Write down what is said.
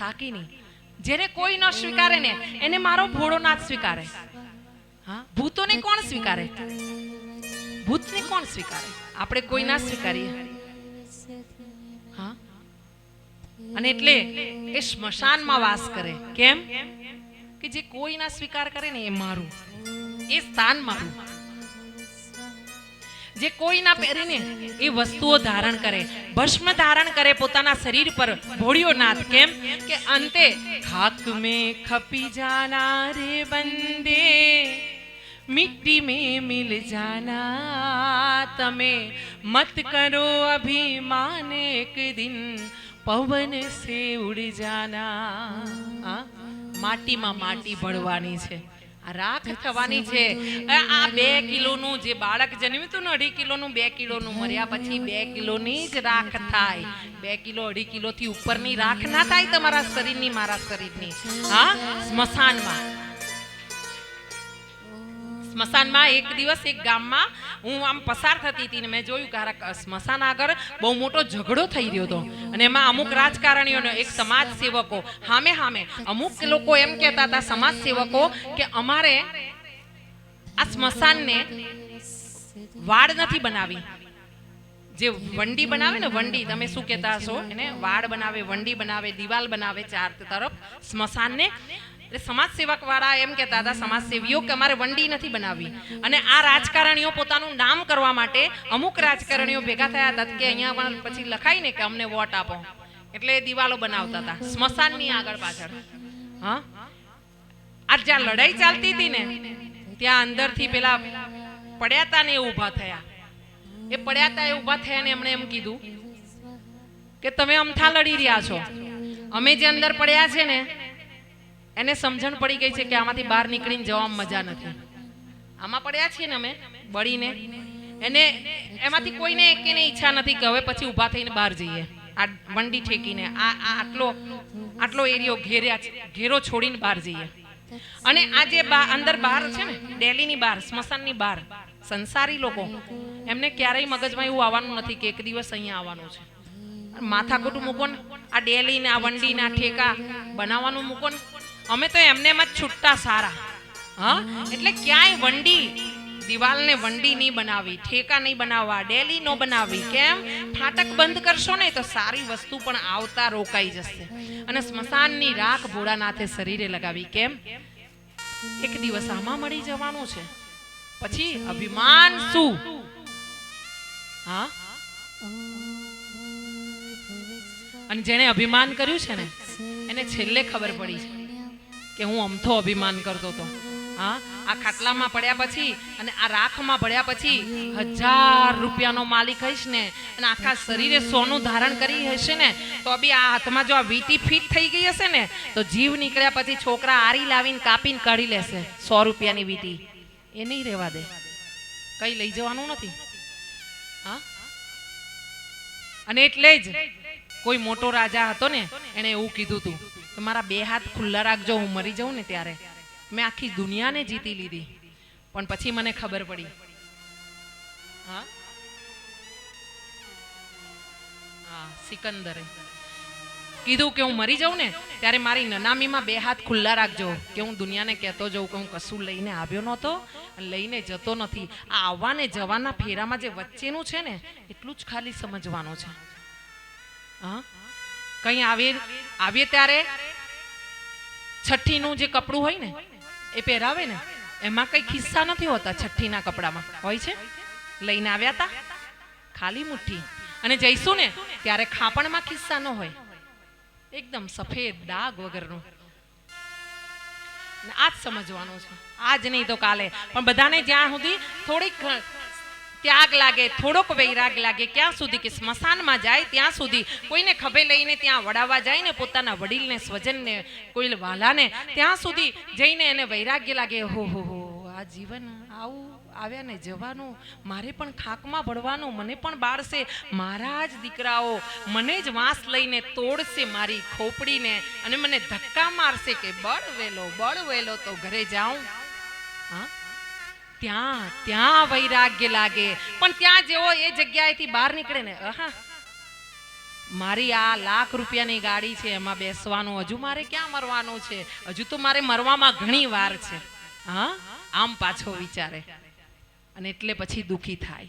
સાકી નહીં. જેને કોઈ ન સ્વીકારે ને, એને મારો ભોળો નાથ સ્વીકારે. હા? ભૂતોને કોણ સ્વીકારે? ભૂતને કોણ સ્વીકારે? આપણે કોઈ ના સ્વીકારીએ? હા? અને એટલે એ સ્મશાનમાં વાસ કરે. કેમ? કે જે કોઈ ના સ્વીકાર કરે ને એ મારું. એ સ્થાન મારું. જે કોઈના પહેરીને એ વસ્તુઓ ધારણ કરે. ભસ્મ ધારણ કરે પોતાના શરીર પર ભોળ્યો નાથ. કેમ? કે અંતે ખાક મે ખપી જાના રે બંદે મિટ્ટી મે મિલ જાના તમે. મત કરો અભિમાન એક દિન, પવન સે ઉડ જાના. માટીમાં માટી ભળવાની છે. રાખ થવાની છે. આ બે કિલોનું જે બાળક જન્મ્યું હતું ને અઢી કિલોનું બે કિલોનું મર્યા પછી બે કિલોની જ રાખ થાય. બે કિલો અઢી કિલો થી ઉપરની રાખ ના થાય તમારા શરીરની મારા શરીરની. હા? સ્મશાનમાં. સ્મશાનમાં એક દિવસ એક ગામમાં હું આમ પસાર થતી હતી ને મેં જોયું કે સ્મશાન આગળ બહુ મોટો ઝઘડો થઈ રહ્યો હતો. અને એમાં અમુક રાજકારણીઓનો એક સમાજ સેવકો, હામે હામે અમુક લોકો એમ કહેતા હતા, સમાજ સેવકો, કે અમારે આ સ્મશાનને વાડ નથી બનાવી. જે વંડી બનાવે ને વંડી, તમે શું કહેતા હશો? એને વાડ બનાવે, વંડી બનાવે, દિવાલ બનાવે ચાર તરફ સ્મશાનને. એટલે સમાજ સેવક વાળા એમ કહેતા હતા સમાજ સેવીઓ કે અમારે વંડી નથી બનાવવી. અને આ રાજકારણીઓ પોતાનું નામ કરવા માટે અમુક રાજકારણીઓ ભેગા થયા હતા કે અહીંયા પણ પછી લખાય ને કે અમને વોટ આપો. એટલે દિવાલો બનાવતા હતા, સ્મશાનની આગળ પાછળ. હા? આ જ્યાં લડાઈ ચાલતી હતી ને, ત્યાં અંદરથી પેલા પડ્યા હતા ને એ ઊભા થયા. એ પડ્યા હતા એ ઊભા થયા ને એમણે એમ કીધું કે તમે અમથા લડી રહ્યા છો. અમે જે અંદર પડ્યા છે ને એને સમજણ પડી ગઈ છે કે આમાંથી બહાર નીકળીને જવામાં મજા નથી. આમાં પડ્યા છીએ ને અમે, બળીને. એને, એમાંથી કોઈને એકેને ઈચ્છા નથી કે હવે પછી ઊભા થઈને બહાર જઈએ. આ વંડી ઠેકીને, આ આટલો આટલો એરિયો ઘેર્યા છે, ઘેરો છોડીને બહાર જઈએ. અને આ જે અંદર બહાર છે ને, ડેલીની બહાર, સ્મશાનની બહાર, સંસારી લોકો, એમને ક્યારેય મગજમાં એવું આવવાનું નથી કે એક દિવસ અહીંયા આવવાનું છે. માથાકૂટ મૂકો ને, આ ડેલી ને આ વંડી ના ઠેકા બનાવવાનું મૂકો ને અમે તો એમને એમ જ છૂટતા સારા. હા? એટલે ક્યાંય વંડી, દિવાલને વંડી નહીં બનાવી, ઠેકા નહીં બનાવવા, ડેલી નો બનાવી. કેમ? ફાટક બંધ કરશો ને તો સારી વસ્તુ પણ આવતા રોકાઈ જશે. અને સ્મશાનની રાખ ભોળાનાથે શરીરે લગાવી. કેમ? એક દિવસ આમાં મળી જવાનું છે. પછી અભિમાન શું? હા? અને જેણે અભિમાન કર્યું છે ને, એને છેલ્લે ખબર પડી છે. કે હું અમથો અભિમાન કરતો હતો. હા, આ ખાટલામાં પડ્યા પછી અને આ રાખમાં પડ્યા પછી હજાર રૂપિયાનો માલિક હઈશ ને અને આખા શરીરે સોનું ધારણ કરી હશે ને, તો બી આ હાથમાં જો આ વીટી ફિટ થઈ ગઈ હશે ને, તો જીવ નીકળ્યા પછી છોકરા આરી લાવીને કાપીને કાઢી લેશે સો રૂપિયાની વીટી. એ નહીં રહેવા દે. કઈ લઈ જવાનું નથી. હા? અને એટલે જ કોઈ મોટો રાજા હતો ને એને એવું કીધું હતું મારા બે હાથ ખુલ્લા રાખજો, હું મરી જાઉં ને ત્યારે. મેં આખી દુનિયાને જીતી લીધી. પણ પછી મને ખબર પડી. હા? હા, સિકંદરે. કીધું કે હું મરી જાઉં ને, ત્યારે મારી નનામીમાં બે હાથ ખુલ્લા રાખજો. કે હું દુનિયાને કહેતો જાઉં કે હું કશું લઈને આવ્યો નહોતો લઈને જતો નથી. આ આવવાને જવાના ફેરામાં જે વચ્ચેનું છે ને, એટલું જ ખાલી સમજવાનું છે. હા? કંઈ આવે આવીએ ત્યારે? છઠ્ઠીનું જે કપડું હોય ને, એ પહેરાવે ને, એમાં કઈ ખિસ્સા નથી હોતા છઠ્ઠીના કપડામાં. હોય છે? લઈને આવ્યા હતા ખાલી મુઠ્ઠી. અને જઈશું ને, ત્યારે ખાપણમાં ખિસ્સા ન હોય. એકદમ સફેદ ડાઘ વગરનું. આજ સમજવાનું છે. આજ નહીં તો કાલે. પણ બધાને જ્યાં સુધી થોડીક ત્યાગ લાગે, થોડોક વૈરાગ લાગે, ક્યાં સુધી કે સ્મશાનમાં જાય, ત્યાં સુધી કોઈને ખભે લઈને ત્યાં વડાવવા જાય ને, પોતાના વડીલને, સ્વજનને કોઈ વાલાને, ત્યાં સુધી જઈને એને વૈરાગ્ય લાગે, હો હો હો, આ જીવન આવું આવ્યા ને જવાનું, મારે પણ ખાકમાં ભળવાનું, મને પણ બાળશે, મારા જ દીકરાઓ, મને જ વાંસ લઈને તોડશે મારી ખોપડીને, અને મને ધક્કા મારશે કે, બળ વેલો બળ વેલો, તો ઘરે જાઉં. હા? ત્યાં ત્યાં વૈરાગ્ય લાગે. પણ ત્યાં જેવો એ જગ્યાએથી બહાર નીકળે ને હા મારી આ લાખ રૂપિયાની ગાડી છે, એમાં બેસવાનું. હજુ મારે ક્યાં મરવાનું છે? હજુ તો મારે મરવામાં ઘણી વાર છે. હા? આમ પાછો વિચારે. અને એટલે પછી દુઃખી થાય.